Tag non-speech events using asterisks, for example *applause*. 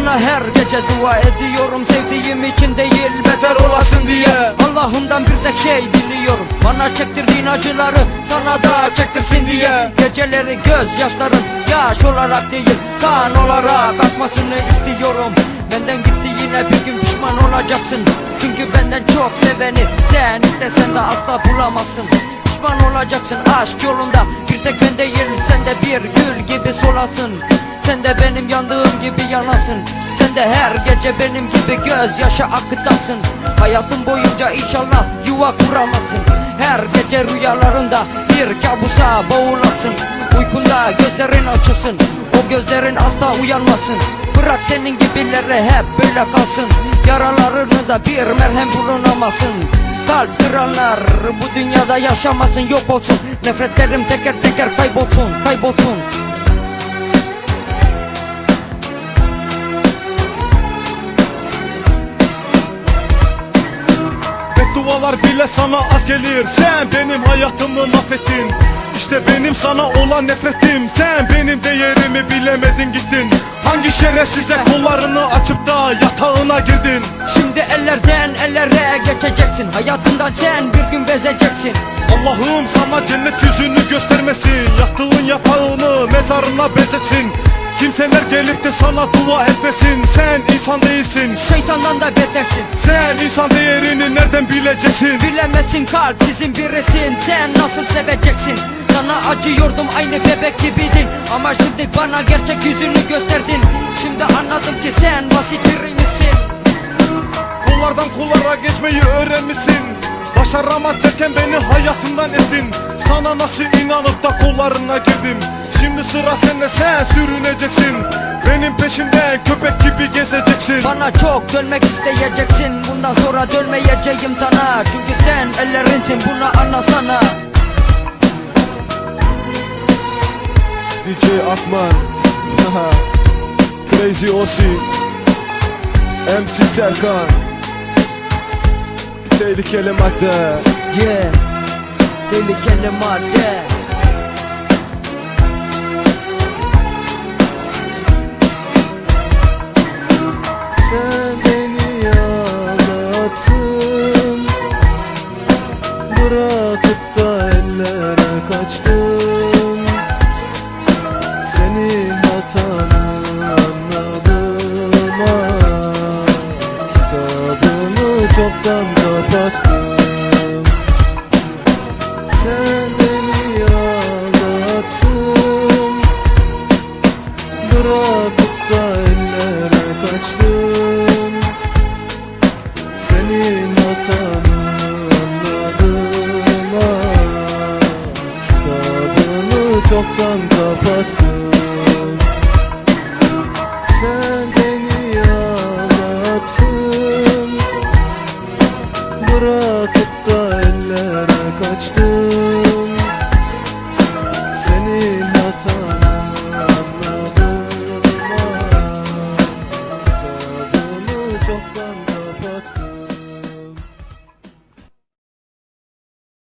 Sana her gece dua ediyorum Sevdiğim için değil beter olasın diye. Allah'ımdan bir tek şey diliyorum Bana çektirdiğin acıları sana da çektirsin diye. Geceleri gözyaşların yaş olarak değil kan olarak akmasını istiyorum. Benden gitti yine bir gün pişman olacaksın. Çünkü benden çok seveni sen istesen de asla bulamazsın. Pişman olacaksın aşk yolunda Bir tek ben değil sen de bir gül gibi solasın Sen de benim yandığım gibi yanasın. Sen de her gece benim gibi gözyaşı akıtasın. Hayatın boyunca inşallah yuva kuramazsın. Her gece rüyalarında bir kabusa boğulasın Uykunda gözlerin açılsın. O gözlerin asla uyanmasın. Bırak senin gibileri hep böyle kalsın. Yaralarınıza bir merhem bulunamasın Kalp kıranlar bu dünyada yaşamasın yok olsun. Nefretlerim teker teker kaybolsun kaybolsun Beddualar bile sana az gelir. Sen benim hayatımı mahvettin. İşte benim sana olan nefretim. Sen benim değerimi bilemedin gittin. Hangi şerefsize kollarını açıp da yatağına girdin? Şimdi ellerden ellere geçeceksin. Hayatından sen bir gün bezeceksin. Allah'ım sana cennet yüzünü göstermesin. Yattığın yatağını mezarına benzetsin Kimseler gelip de sana dua etmesin. Sen insan değilsin. Şeytandan da betersin. Sen insan değerini nereden bileceksin? Bilemezsin kalp sizin birisin Sen nasıl seveceksin? Sana acıyordum aynı bebek gibiydin. Ama şimdi bana gerçek yüzünü gösterdin. Şimdi anladım ki sen basit biriymişsin Kollardan kollara geçmeyi öğrenmişsin. Başaramaz derken beni hayatımdan ettin. Sana nasıl inanıp da kollarına girdim Şimdi sıra sende sen sürüneceksin. Benim peşimden köpek gibi gezeceksin. Bana çok dönmek isteyeceksin. Bundan sonra dönmeyeceğim sana. Çünkü sen ellerinsin bunu anlasana. DJ Akman *laughs* Crazy Osi MC Serkan. Tehlikeli madde. Yeah. Tehlikeli madde çoktan kapattın Sen beni ağlattın Bırakıp da ellere kaçtın Senin hatanı anladım. Ah çoktan kapattın Seninle